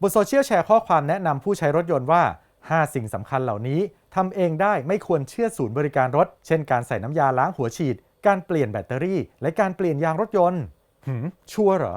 บนโซเชียลแชร์ข้อความแนะนำผู้ใช้รถยนต์ว่า 5 สิ่งสำคัญเหล่านี้ทำเองได้ไม่ควรเชื่อศูนย์บริการรถ เช่นการใส่น้ำยาล้างหัวฉีด การเปลี่ยนแบตเตอรี่ และการเปลี่ยนยางรถยนต์หืมชัวร์เหรอ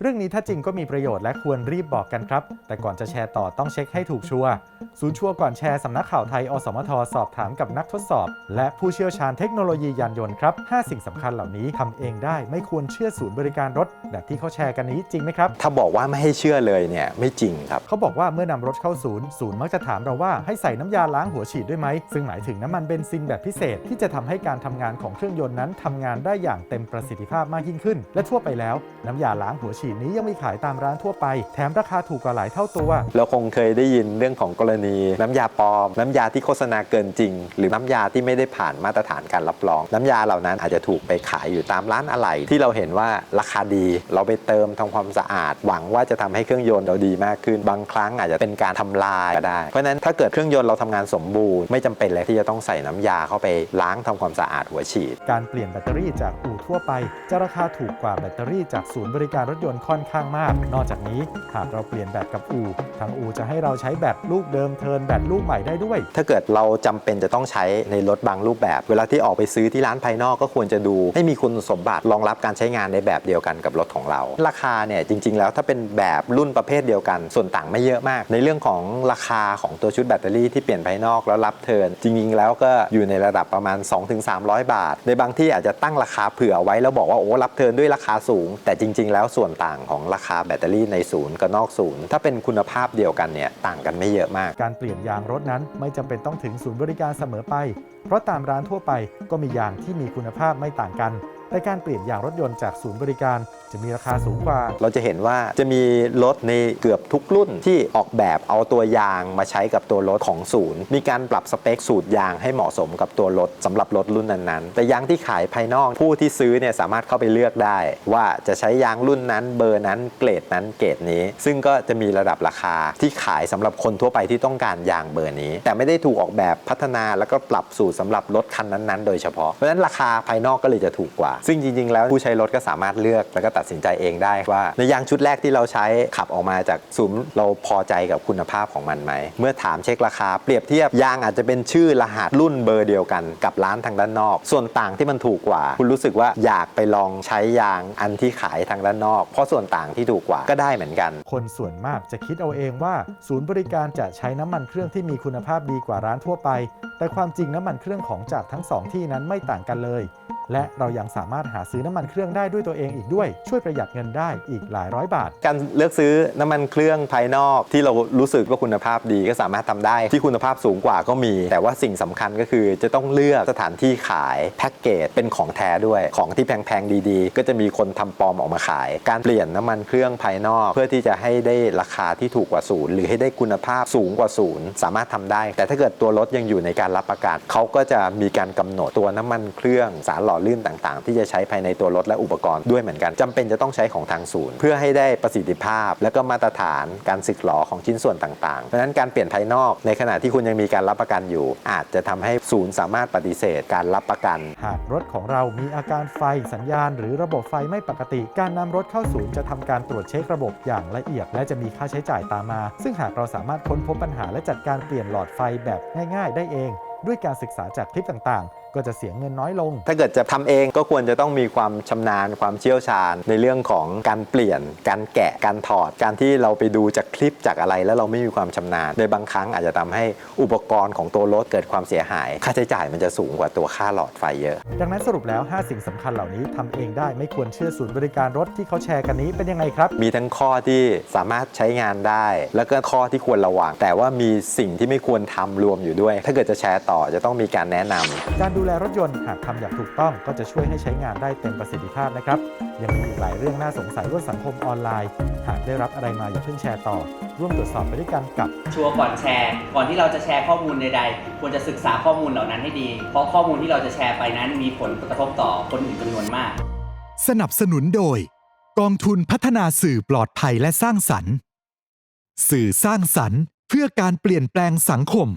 เรื่องนี้ถ้าจริงก็มีประโยชน์และควรรีบบอกกันครับ แต่ก่อนจะแชร์ต่อต้องเช็คให้ถูกชัวร์ศูนย์ชัวร์ก่อนแชร์สำนักข่าวไทย อสมท สอบถามกับนักทดสอบ และผู้เชี่ยวชาญเทคโนโลยียานยนต์ครับ 5 สิ่งสำคัญเหล่านี้ทำเองได้ไม่ควรเชื่อศูนย์บริการรถ แบบที่เขาแชร์กันนี้จริงไหมครับ ถ้าบอกว่าไม่ให้เชื่อเลยเนี่ยไม่จริงครับ เขาบอกว่าเมื่อนำรถเข้าศูนย์ศูนย์มักจะถามเราว่าให้ใส่น้ำยาล้างหัวฉีดด้วยไหมซึ่งหมายถึงน้ำมันเบนซินแบบพิเศษ ที่จะทำให้การทำงานของเครื่องยนต์นั้นทำงานได้อย่างเต็มประสิทธิภาพมากยิ่งขึ้น และทั่วไปแล้วน้ำยาล้างหัวฉีดนี้ยังมีขายตามร้านทั่วไป แถมราคาถูกกว่าหลายเท่าตัว เราคงเคยได้ยินเรื่องของกรณี น้ำยาปลอม น้ำยาที่โฆษณาเกินจริง หรือน้ำยาที่ไม่ได้ผ่านมาตรฐานการรับรอง น้ำยาเหล่านั้นอาจจะถูกไปขายอยู่ตามร้านอะไหล่ที่เราเห็นว่าราคาดี เราไปเติมทำความสะอาด หวังว่าจะทำให้เครื่องยนต์เราดีมากขึ้น บางครั้งอาจจะเป็นการทำลายก็ได้ เพราะฉะนั้นถ้าเกิดเครื่องยนต์เราทำงานสมบูรณ์ไม่จำเป็นเลยที่จะต้องใส่น้ำยาเข้าไปล้างทำความสะอาดหัวฉีด การเปลี่ยนแบตเตอรี่จากอู่ทั่วไป จะราคาถูกกว่าแบตเตอรี่จากศูนย์บริการรถยนต์ค่อนข้างมาก นอกจากนี้หากเราเปลี่ยนแบตกับอูทางอูจะให้เราใช้แบตลูกเดิมเทินแบตลูกใหม่ได้ด้วย ถ้าเกิดเราจำเป็นจะต้องใช้ในรถบางรูปแบบ เวลาที่ออกไปซื้อที่ร้านภายนอกก็ควรจะดู ให้มีคุณสมบัติรองรับการใช้งานในแบบเดียวกันกับรถของเรา ราคาเนี่ยจริง ๆ แล้วถ้าเป็นแบบรุ่นประเภทเดียวกัน ส่วนต่างไม่เยอะมาก ในเรื่องของราคาของตัวชุดแบตเตอรี่ที่เปลี่ยนภายนอกแล้วรับเทินจริง ๆ แล้วก็อยู่ในระดับประมาณ 2-300 บาท ในบางที่อาจจะตั้งราคาเผื่อไว้แล้วบอกว่าโอ้รับเทินด้วยราคาสูง แต่จริง ๆ แล้วส่วนต่างของราคาแบตเตอรี่ในศูนย์กับนอกศูนย์ ถ้าเป็นคุณภาพเดียวกันเนี่ยต่างกันไม่เยอะมาก การเปลี่ยนยางรถนั้นไม่จำเป็นต้องถึงศูนย์บริการเสมอไป เพราะตามร้านทั่วไปก็มียางที่มีคุณภาพไม่ต่างกัน แต่การเปลี่ยนยางรถยนต์จากศูนย์บริการจะมีราคาสูงกว่า เราจะเห็นว่าจะมีรถในเกือบทุกรุ่นที่ออกแบบเอาตัวยางมาใช้กับตัวรถของศูนย์ มีการปรับสเปคสูตรยางให้เหมาะสมกับตัวรถสำหรับรถรุ่นนั้นๆ แต่ยางที่ขายภายนอกผู้ที่ซื้อเนี่ยสามารถเข้าไปเลือกได้ ว่าจะใช้ยางรุ่นนั้นเบอร์นั้นเกรดนั้นเกรดนี้ ซึ่งก็จะมีระดับราคาที่ขายสำหรับคนทั่วไปที่ต้องการยางเบอร์นี้ แต่ไม่ได้ถูกออกแบบพัฒนาแล้วก็ปรับสูตรสำหรับรถคันนั้นๆ โดยเฉพาะเพราะฉะนั้นราคาภายนอกก็เลยจะถูกกว่าซึ่งจริงๆ แล้วผู้ใช้รถก็สามารถเลือกแล้วก็ตัดสินใจเองได้ว่า ในยางชุดแรกที่เราใช้ขับออกมาจากศูนย์เราพอใจกับคุณภาพของมันไหม เมื่อถามเช็คราคา เปรียบเทียบยางอาจจะเป็นชื่อรหัสรุ่นเบอร์เดียวกันกับร้านทางด้านนอก ส่วนต่างที่มันถูกกว่า คุณรู้สึกว่าอยากไปลองใช้ยางอันที่ขายทางด้านนอก เพราะส่วนต่างที่ถูกกว่าก็ได้เหมือนกัน คนส่วนมากจะคิดเอาเองว่า ศูนย์บริการจะใช้น้ำมันเครื่องที่มีคุณภาพดีกว่าร้านทั่วไป แต่ความจริงน้ำมันเครื่องของจากทั้งสองที่นั้นไม่ต่างกันเลย และเรายังสามารถหาซื้อน้ำมันเครื่องได้ด้วยตัวเองอีกด้วย ช่วยประหยัดเงินได้อีกหลายร้อยบาท การเลือกซื้อน้ำมันเครื่องภายนอกที่เรารู้สึกว่าคุณภาพดีก็สามารถทำได้ที่คุณภาพสูงกว่าก็มี แต่ว่าสิ่งสำคัญก็คือจะต้องเลือกสถานที่ขายแพ็กเกจเป็นของแท้ด้วยของที่แพงๆดีๆ ก็จะมีคนทำปลอมออกมาขาย การเปลี่ยนน้ำมันเครื่องภายนอก เพื่อที่จะให้ได้ราคาที่ถูกกว่าศูนย์หรือให้ได้คุณภาพสูงกว่าศูนย์สามารถทำได้ แต่ถ้าเกิดตัวรถยังอยู่ในการรับประกันเขาก็จะมีการกำหนดตัวน้ำมันเครื่องสารหล่อลื่นต่างๆ ที่จะใช้ภายในตัวรถและอุปกรณ์ด้วยเหมือนกันจำเป็นจะต้องใช้ของทางศูนย์ เพื่อให้ได้ประสิทธิภาพ และก็มาตรฐานการสึกหลอของชิ้นส่วนต่างๆ เพราะฉะนั้นการเปลี่ยนภายนอกในขณะที่คุณยังมีการรับประกันอยู่ อาจจะทำให้ศูนย์สามารถปฏิเสธการรับประกัน หากรถของเรามีอาการไฟสัญญาณ หรือระบบไฟไม่ปกติ การนำรถเข้าศูนย์จะทำการตรวจเช็คระบบอย่างละเอียด และจะมีค่าใช้จ่ายตามมา ซึ่งหากเราสามารถค้นพบปัญหาและจัดการเปลี่ยนหลอดไฟแบบง่าย ๆ ได้เอง ด้วยการศึกษาจากคลิปต่างๆ ก็จะเสียเงินน้อยลง ถ้าเกิดจะทำเองก็ควรจะต้องมีความชำนาญความเชี่ยวชาญ ในเรื่องของการเปลี่ยน การแกะการถอด การที่เราไปดูจากคลิปจากอะไร แล้วเราไม่มีความชำนาญในบางครั้งอาจจะทำให้อุปกรณ์ของตัวรถเกิดความเสียหาย ค่าใช้จ่ายมันจะสูงกว่าตัวค่าหลอดไฟเยอะ ดังนั้นสรุปแล้ว 5 สิ่งสำคัญเหล่านี้ทำเองได้ไม่ควรเชื่อศูนย์บริการรถที่เขาแชร์กันนี้เป็นยังไงครับ มีทั้งข้อที่สามารถใช้งานได้ แล้วก็ข้อที่ควรระวัง แต่ว่ามีสิ่งที่ไม่ควรทำรวมอยู่ด้วย ถ้าเกิดจะแชร์ต่อจะต้องมีการแนะนำการดูแลรถยนต์หากทำอย่างถูกต้องก็จะช่วยให้ใช้งานได้เต็มประสิทธิภาพนะครับ ยังมีอีกหลายเรื่องน่าสงสัยบนสังคมออนไลน์ หากได้รับอะไรมาอย่าเพิ่งแชร์ต่อ ร่วมตรวจสอบไปด้วยกันกับ ชัวร์ก่อนแชร์ ก่อนที่เราจะแชร์ข้อมูลใดๆ ควรจะศึกษาข้อมูลเหล่านั้นให้ดี เพราะข้อมูลที่เราจะแชร์ไปนั้นมีผลกระทบต่อคนอื่นจำนวนมาก สนับสนุนโดย กองทุนพัฒนาสื่อปลอดภัยและสร้างสรรค์ สื่อสร้างสรรค์ เพื่อการเปลี่ยนแปลงสังคม